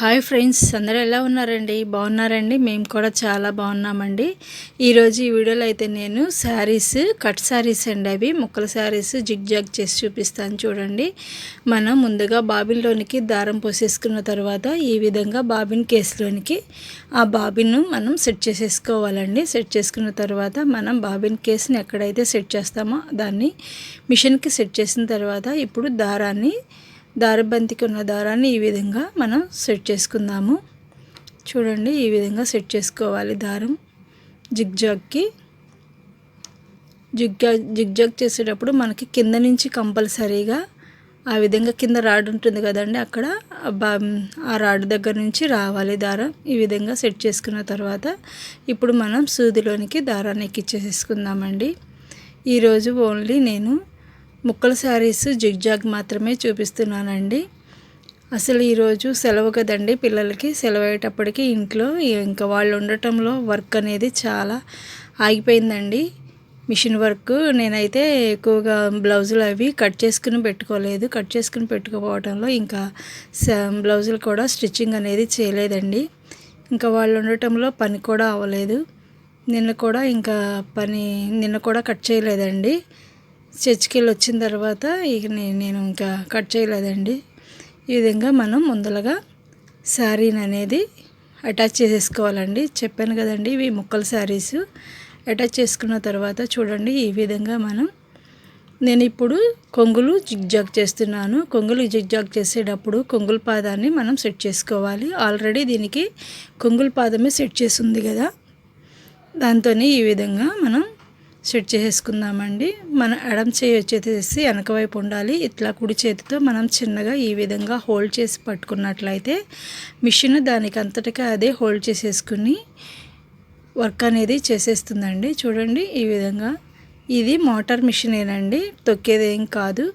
Hi friends అందరూ ఎలా ఉన్నారండి? బాగున్నారండి? మేము కూడా చాలా బాగున్నామండి. ఈరోజు ఈ వీడియోలో అయితే నేను శారీస్ కట్ శారీస్ అండి అవి. ముక్కల శారీస్ జిగ్ జాగ్ చేసి చూపిస్తాను చూడండి. మనం ముందుగా బాబిన్లోనికి దారం పోసేసుకున్న తర్వాత ఈ విధంగా బాబిన్ కేసులోనికి ఆ బాబిన్ను మనం సెట్ చేసేసుకోవాలండి. సెట్ చేసుకున్న తర్వాత మనం బాబిన్ కేసుని ఎక్కడైతే సెట్ చేస్తామో దాన్ని మిషన్కి సెట్ చేసిన తర్వాత ఇప్పుడు దారాన్ని దారబంతికి ఉన్న దారాన్ని ఈ విధంగా మనం సెట్ చేసుకుందాము. చూడండి ఈ విధంగా సెట్ చేసుకోవాలి దారం. జిగ్జాగ్కి. జిగ్జాగ్ జిగ్జాగ్ చేసేటప్పుడు మనకి కింద నుంచి కంపల్సరీగా ఆ విధంగా కింద రాడ్ ఉంటుంది కదండి అక్కడ ఆ రాడ్ దగ్గర నుంచి రావాలి దారం. ఈ విధంగా సెట్ చేసుకున్న తర్వాత ఇప్పుడు మనం సూదిలోనికి దారాన్ని ఎక్కిచ్చేసేసుకుందామండి. ఈరోజు ఓన్లీ నేను ముక్కల శారీస్ జిగ్జాగ్ మాత్రమే చూపిస్తున్నానండి. అసలు ఈరోజు సెలవు కదండి పిల్లలకి. సెలవు అయ్యేటప్పటికి ఇంట్లో ఇంకా వాళ్ళు ఉండటంలో వర్క్ అనేది చాలా ఆగిపోయిందండి. మిషన్ వర్క్ నేనైతే ఎక్కువగా బ్లౌజులు అవి కట్ చేసుకుని పెట్టుకోలేదు. కట్ చేసుకుని పెట్టుకోపోవడంలో ఇంకా బ్లౌజులు కూడా స్టిచ్చింగ్ అనేది చేయలేదండి. ఇంకా వాళ్ళు ఉండటంలో పని కూడా అవ్వలేదు. నిన్న కూడా ఇంకా పని నిన్న కూడా కట్ చేయలేదండి. చర్చికి వెళ్ళి వచ్చిన తర్వాత ఇక నేను ఇంకా కట్ చేయలేదండి. ఈ విధంగా మనం ముందలగా శారీని అనేది అటాచ్ చేసేసుకోవాలండి. చెప్పాను కదండి ఇవి ముక్కల శారీస్. అటాచ్ చేసుకున్న తర్వాత చూడండి ఈ విధంగా మనం నేను ఇప్పుడు కొంగులు జిగ్జాగ్ చేస్తున్నాను. కొంగులు జిగ్జాగ్ చేసేటప్పుడు కొంగుల పాదాన్ని మనం సెట్ చేసుకోవాలి. ఆల్రెడీ దీనికి కొంగుల పాదమే సెట్ చేసింది కదా. దాంతో ఈ విధంగా మనం సెట్ చేసుకుందామండి మన ఎడం చేయి వచ్చేసి వెనక వైపు ఉండాలి. ఇట్లా కుడి చేతితో మనం చిన్నగా ఈ విధంగా హోల్డ్ చేసి పట్టుకున్నట్లయితే మిషన్ దానికి అంతటిగా అదే హోల్డ్ చేసేసుకుని వర్క్ అనేది చేసేస్తుందండి. చూడండి ఈ విధంగా. ఇది మోటార్ మిషనేనండి. తొక్కేదేం కాదు.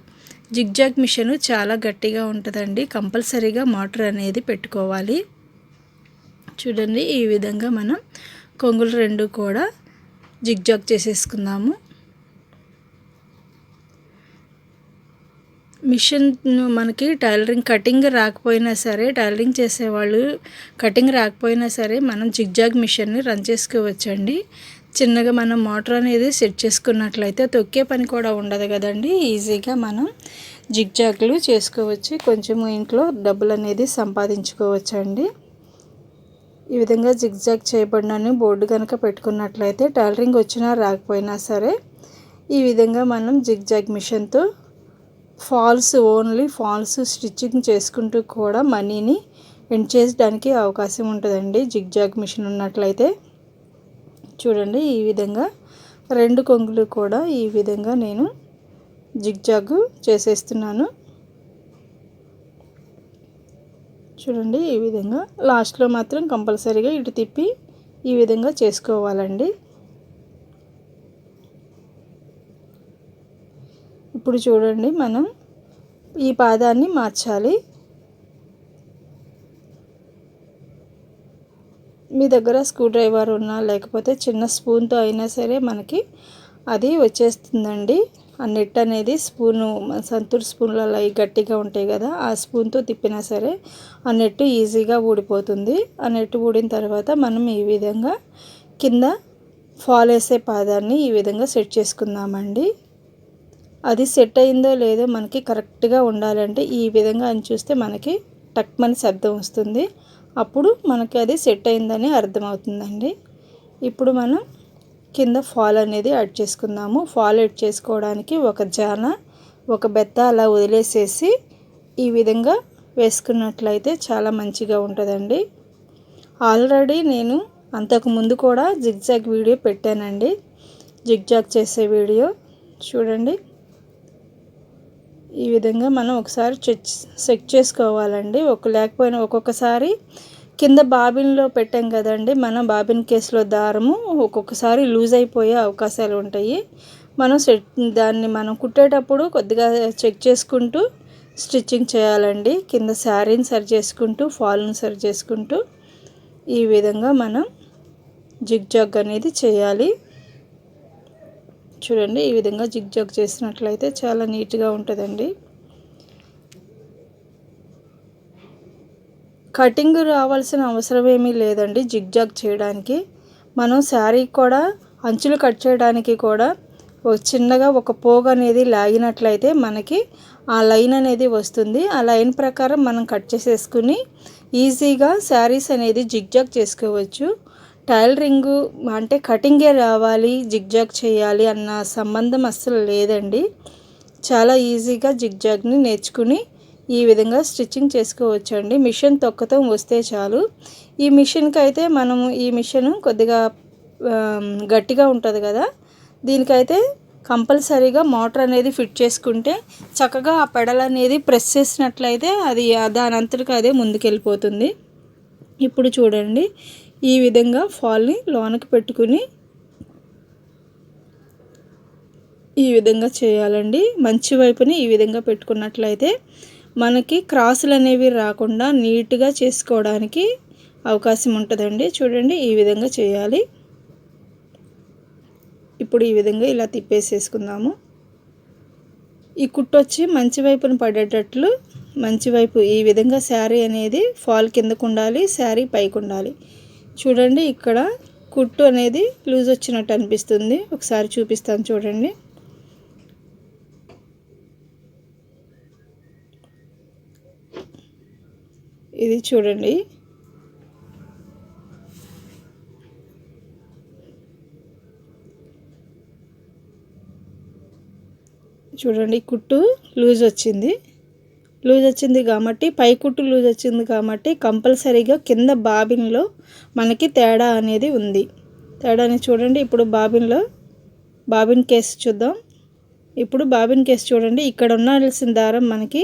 జిగ్జాగ్ మిషన్ చాలా గట్టిగా ఉంటుందండి. కంపల్సరీగా మోటార్ అనేది పెట్టుకోవాలి. చూడండి ఈ విధంగా మనం కొంగులు రెండు కూడా జిగ్జాగ్ చేసేసుకుందాము. మిషన్ మనకి టైలరింగ్ కటింగ్ రాకపోయినా సరే టైలరింగ్ చేసేవాళ్ళు కటింగ్ రాకపోయినా సరే మనం జిగ్జాగ్ మిషన్ని రన్ చేసుకోవచ్చండి. చిన్నగా మనం మోటార్ అనేది సెట్ చేసుకున్నట్లయితే తొక్కే పని కూడా ఉండదు కదండి. ఈజీగా మనం జిగ్జాగ్లు చేసుకోవచ్చు. కొంచెం ఇంట్లో డబ్బులు అనేది సంపాదించుకోవచ్చండి. ఈ విధంగా జిగ్జాగ్ చేయబడినని బోర్డు కనుక పెట్టుకున్నట్లయితే టైలరింగ్ వచ్చినా రాకపోయినా సరే ఈ విధంగా మనం జిగ్జాగ్ మిషన్తో ఫాల్స్ ఓన్లీ ఫాల్స్ స్టిచ్చింగ్ చేసుకుంటూ కూడా మనీని ఎండ్ చేయడానికి అవకాశం ఉంటుందండి జిగ్జాగ్ మిషన్ ఉన్నట్లయితే. చూడండి ఈ విధంగా రెండు కొంగులు కూడా ఈ విధంగా నేను జిగ్జాగ్ చేసేస్తున్నాను. చూడండి ఈ విధంగా లాస్ట్లో మాత్రం కంపల్సరీగా ఇటు తిప్పి ఈ విధంగా చేసుకోవాలండి. ఇప్పుడు చూడండి మనం ఈ పాదాన్ని మార్చాలి. మీ దగ్గర స్క్రూ డ్రైవర్ ఉన్నా లేకపోతే చిన్న స్పూన్తో అయినా సరే మనకి అది వచ్చేస్తుందండి. ఆ నెట్ అనేది స్పూను సంతూర్ స్పూన్లలో గట్టిగా ఉంటాయి కదా ఆ స్పూన్తో తిప్పినా సరే ఆ నెట్ ఈజీగా ఊడిపోతుంది. ఆ నెట్ ఊడిన తర్వాత మనం ఈ విధంగా కింద ఫాల్ వేసే పాదాన్ని ఈ విధంగా సెట్ చేసుకుందామండి. అది సెట్ అయిందో లేదో మనకి కరెక్ట్గా ఉండాలంటే ఈ విధంగా అని చూస్తే మనకి టక్మని శబ్దం వస్తుంది. అప్పుడు మనకి అది సెట్ అయిందని అర్థమవుతుందండి. ఇప్పుడు మనం కింద ఫాల్ అనేది యాడ్ చేసుకుందాము. ఫాల్ యాడ్ చేసుకోవడానికి ఒక జాన ఒక బెత్త అలా వదిలేసేసి ఈ విధంగా వేసుకున్నట్లయితే చాలా మంచిగా ఉంటుందండి. ఆల్రెడీ నేను అంతకుముందు కూడా జిగ్జాగ్ వీడియో పెట్టానండి. జిగ్జాగ్ చేసే వీడియో చూడండి. ఈ విధంగా మనం ఒకసారి చెక్ చెక్ చేసుకోవాలండి. ఒక లేకపోయినా ఒక్కొక్కసారి కింద బాబిన్లో పెట్టాం కదండి. మనం బాబిన్ కేసులో దారము ఒక్కొక్కసారి లూజ్ అయిపోయే అవకాశాలు ఉంటాయి. మనం సెట్ దాన్ని మనం కుట్టేటప్పుడు కొద్దిగా చెక్ చేసుకుంటూ స్టిచ్చింగ్ చేయాలండి. కింద శారీని సరి చేసుకుంటూ ఫాల్ని సరి చేసుకుంటూ ఈ విధంగా మనం జిగ్ జాగ్ అనేది చేయాలి. చూడండి ఈ విధంగా జిగ్ జాగ్ చేసినట్లయితే చాలా నీట్గా ఉంటుందండి. కటింగ్ రావాల్సిన అవసరం ఏమీ లేదండి జిగ్జాగ్ చేయడానికి. మనం శారీ కూడా అంచులు కట్ చేయడానికి కూడా చిన్నగా ఒక పోగు అనేది లాగినట్లయితే మనకి ఆ లైన్ అనేది వస్తుంది. ఆ లైన్ ప్రకారం మనం కట్ చేసేసుకుని ఈజీగా శారీస్ అనేది జిగ్జాగ్ చేసుకోవచ్చు. టైలరింగు అంటే కటింగే రావాలి జిగ్జాగ్ చేయాలి అన్న సంబంధం అస్సలు లేదండి. చాలా ఈజీగా జిగ్జాగ్ని నేర్చుకుని ఈ విధంగా స్టిచ్చింగ్ చేసుకోవచ్చండి. మిషన్ తొక్కతం వస్తే చాలు. ఈ మిషన్కి అయితే మనము ఈ మిషన్ కొద్దిగా గట్టిగా ఉంటుంది కదా. దీనికైతే కంపల్సరీగా మోటార్ అనేది ఫిట్ చేసుకుంటే చక్కగా ఆ పెడల్ అనేది ప్రెస్ చేసినట్లయితే అది దాని అంతటికి అదే ముందుకెళ్ళిపోతుంది. ఇప్పుడు చూడండి ఈ విధంగా ఫాల్ని లోనకి పెట్టుకుని ఈ విధంగా చేయాలండి. మంచి వైపుని ఈ విధంగా పెట్టుకున్నట్లయితే మనకి క్రాసులు అనేవి రాకుండా నీట్గా చేసుకోవడానికి అవకాశం ఉంటుందండి. చూడండి ఈ విధంగా చేయాలి. ఇప్పుడు ఈ విధంగా ఇలా తిప్పేసేసుకుందాము. ఈ కుట్టు వచ్చి మంచి వైపున పడేటట్లు మంచి వైపు ఈ విధంగా శారీ అనేది ఫాల్ కిందకు ఉండాలి శారీ పైకి ఉండాలి. చూడండి ఇక్కడ కుట్టు అనేది లూజ్ వచ్చినట్టు అనిపిస్తుంది. ఒకసారి చూపిస్తాను చూడండి. ఇది చూడండి. చూడండి కుట్టు లూజ్ వచ్చింది. లూజ్ వచ్చింది కాబట్టి పై కుట్టు లూజ్ వచ్చింది కాబట్టి కంపల్సరీగా కింద బాబిన్లో మనకి తేడా అనేది ఉంది. తేడాని చూడండి ఇప్పుడు బాబిన్లో బాబిన్ కేసు చూద్దాం. ఇప్పుడు బాబిన్ కేసు చూడండి. ఇక్కడ ఉండాల్సిన దారం మనకి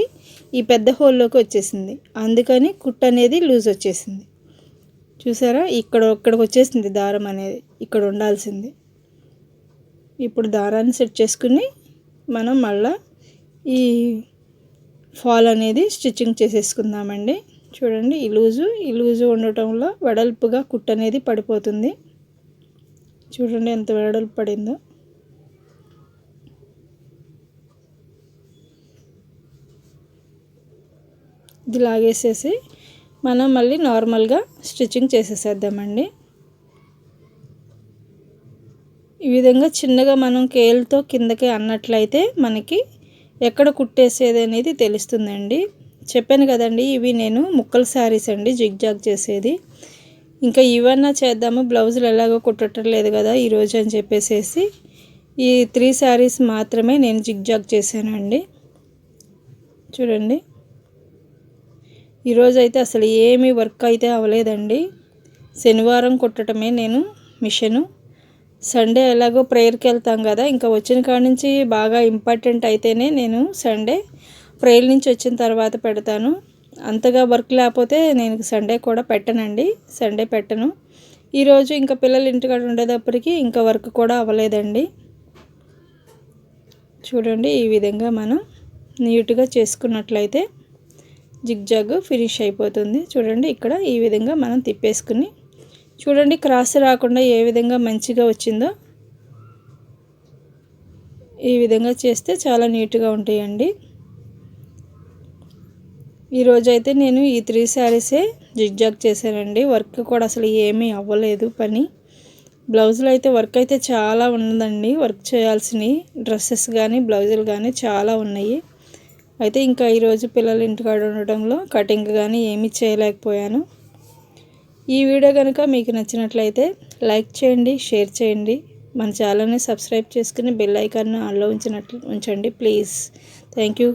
ఈ పెద్ద హోల్లోకి వచ్చేసింది. అందుకని కుట్ అనేది లూజ్ వచ్చేసింది. చూసారా? ఇక్కడ ఇక్కడికి వచ్చేసింది దారం అనేది. ఇక్కడ ఉండాల్సింది. ఇప్పుడు దారాన్ని సెట్ చేసుకుని మనం మళ్ళా ఈ ఫాల్ అనేది స్టిచ్చింగ్ చేసేసుకుందామండి. చూడండి ఈ లూజు ఈ లూజు ఉండటంలో వెడల్పుగా కుట్ అనేది పడిపోతుంది. చూడండి ఎంత వెడల్పు పడిందో. ఇది లాగేసేసి మనం మళ్ళీ నార్మల్గా స్టిచ్చింగ్ చేసేసేద్దామండి. ఈ విధంగా చిన్నగా మనం కేల్తో కిందకి అన్నట్లయితే మనకి ఎక్కడ కుట్టేసేది అనేది తెలుస్తుందండి. చెప్పాను కదండి ఇవి నేను ముక్కల శారీస్ అండి జిగ్జాగ్ చేసేది. ఇంకా ఇవన్నా చేద్దాము బ్లౌజులు ఎలాగో కుట్టడం లేదు కదా ఈరోజు అని చెప్పేసేసి ఈ త్రీ శారీస్ మాత్రమే నేను జిగ్జాగ్ చేశానండి. చూడండి. ఈరోజు అయితే అసలు ఏమీ వర్క్ అయితే అవ్వలేదండి. శనివారం కుట్టడమే నేను మిషను. సండే ఎలాగో ప్రేయర్కి వెళ్తాం కదా ఇంకా వచ్చిన కాడ నుంచి బాగా ఇంపార్టెంట్ అయితేనే నేను సండే ప్రేయర్ నుంచి వచ్చిన తర్వాత పెడతాను. అంతగా వర్క్ లేకపోతే నేను సండే కూడా పెట్టనండి సండే పెట్టను. ఈరోజు ఇంకా పిల్లలు ఇంటికాడ ఉండేటప్పటికి ఇంకా వర్క్ కూడా అవ్వలేదండి. చూడండి ఈ విధంగా మనం నీట్గా చేసుకున్నట్లయితే జిగ్జాగ్ ఫినిష్ అయిపోతుంది. చూడండి ఇక్కడ ఈ విధంగా మనం తిప్పేసుకుని చూడండి క్రాస్ రాకుండా ఏ విధంగా మంచిగా వచ్చిందో. ఈ విధంగా చేస్తే చాలా నీట్గా ఉంటాయండి. ఈరోజైతే నేను ఈ త్రీ శారీసే జిగ్జాగ్ చేశానండి. వర్క్ కూడా అసలు ఏమీ అవ్వలేదు పని. బ్లౌజులు అయితే వర్క్ అయితే చాలా ఉన్నదండి. వర్క్ చేయాల్సినవి డ్రెస్సెస్ కానీ బ్లౌజులు కానీ చాలా ఉన్నాయి. అయితే ఇంకా ఈరోజు పిల్లలు ఇంటికాడ ఉండటంలో కటింగ్ కానీ ఏమీ చేయలేకపోయాను. ఈ వీడియో కనుక మీకు నచ్చినట్లయితే లైక్ చేయండి షేర్ చేయండి. మన ఛానల్ని సబ్స్క్రైబ్ చేసుకుని బెల్ ఐకాన్ ఆన్లో ఉంచినట్లు ఉంచండి ప్లీజ్. Thank you.